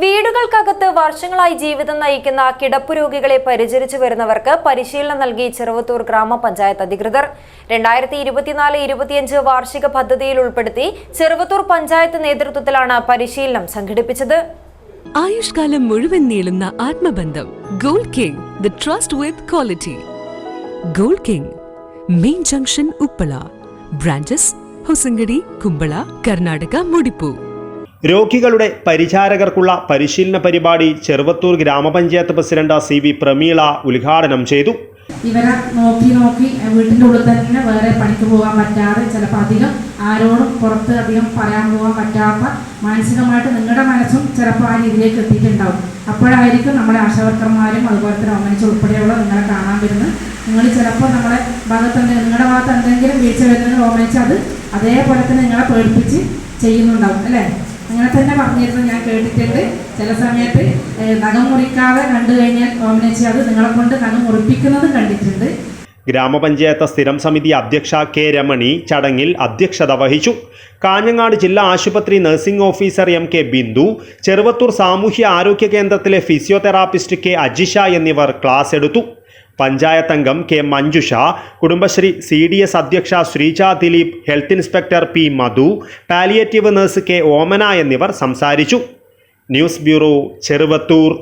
വീടുകൾക്കകത്ത് വർഷങ്ങളായി ജീവിതം നയിക്കുന്ന കിടപ്പ് രോഗികളെ പരിചരിച്ചു വരുന്നവർക്ക് പരിശീലനം നൽകി ചെറുവത്തൂർ ഗ്രാമപഞ്ചായത്ത് അധികൃതർ. രണ്ടായിരത്തി ഇരുപത്തിനാല് ഇരുപത്തിയഞ്ച് വാർഷിക പദ്ധതിയിൽ ഉൾപ്പെടുത്തി ചെറുവത്തൂർ പഞ്ചായത്ത് നേതൃത്വത്തിലാണ് പരിശീലനം സംഘടിപ്പിച്ചത്. ആയുഷ്കാലം മുഴുവൻ നീളുന്ന ആത്മബന്ധം Gold King the trust with quality. Gold King main junction Uppala branches Hosangadi Kumbla Karnataka മുടിപ്പൂ. രോഗികളുടെ പരിചാരകർക്കുള്ള പരിശീലന പരിപാടി ചെറുവത്തൂർ ഗ്രാമപഞ്ചായത്ത് പ്രസിഡന്റ് സി വി പ്രമീള ഉദ്ഘാടനം ചെയ്തു. ഇവരെ നോക്കി നോക്കി വീട്ടിന്റെ ഉള്ളിൽ തന്നെ വേറെ പണിക്ക് പോകാൻ പറ്റാതെ ചിലപ്പോൾ അധികം ആരോടും പുറത്ത് അധികം പറയാൻ പോകാൻ പറ്റാത്ത മാനസികമായിട്ട് നിങ്ങളുടെ മനസ്സും ചിലപ്പോൾ ആ രീതിയിലേക്ക് എത്തിയിട്ടുണ്ടാവും. അപ്പോഴായിരിക്കും നമ്മുടെ ആശാവർക്കർമാരും അതുപോലെ തന്നെ ഒമനിച്ച് ഉൾപ്പെടെയുള്ള നിങ്ങളെ കാണാൻ വരുന്നത്. നിങ്ങൾ ചിലപ്പോൾ നമ്മുടെ ഭാഗത്ത് നിങ്ങളുടെ ഭാഗത്ത് എന്തെങ്കിലും വീഴ്ച വരുന്നതിന് ഓമനിച്ച് അത് അതേപോലെ തന്നെ നിങ്ങളെ പേടിപ്പിച്ച് ചെയ്യുന്നുണ്ടാവും അല്ലേ? അങ്ങനെ തന്നെ പറഞ്ഞിരുന്നു ഞാൻ കേട്ടിട്ടുണ്ട്. ചില സമയത്ത് നഖം മുറിക്കാതെ കണ്ടു കഴിഞ്ഞാൽ ഓമനിച്ച് അത് നിങ്ങളെ കൊണ്ട് നഖം മുറിപ്പിക്കുന്നതും കണ്ടിട്ടുണ്ട്. ഗ്രാമപഞ്ചായത്ത് സ്ഥിരം സമിതി അധ്യക്ഷ കെ രമണി ചടങ്ങിൽ അധ്യക്ഷത വഹിച്ചു. കാഞ്ഞങ്ങാട് ജില്ലാ ആശുപത്രി nursing officer M K Bindu Cheruvathur സാമൂഹ്യ ആരോഗ്യ കേന്ദ്രത്തിലെ ഫിസിയോതെറാപ്പിസ്റ്റ് കെ അജിഷ എന്നിവർ ക്ലാസ് എടുത്തു. പഞ്ചായത്ത് അംഗം K Manjusha Kudumbashree C D S അധ്യക്ഷ Sreeja Dileep health inspector P Madhu palliative nurse K Omana എന്നിവർ സംസാരിച്ചു. News bureau Cheruvathur.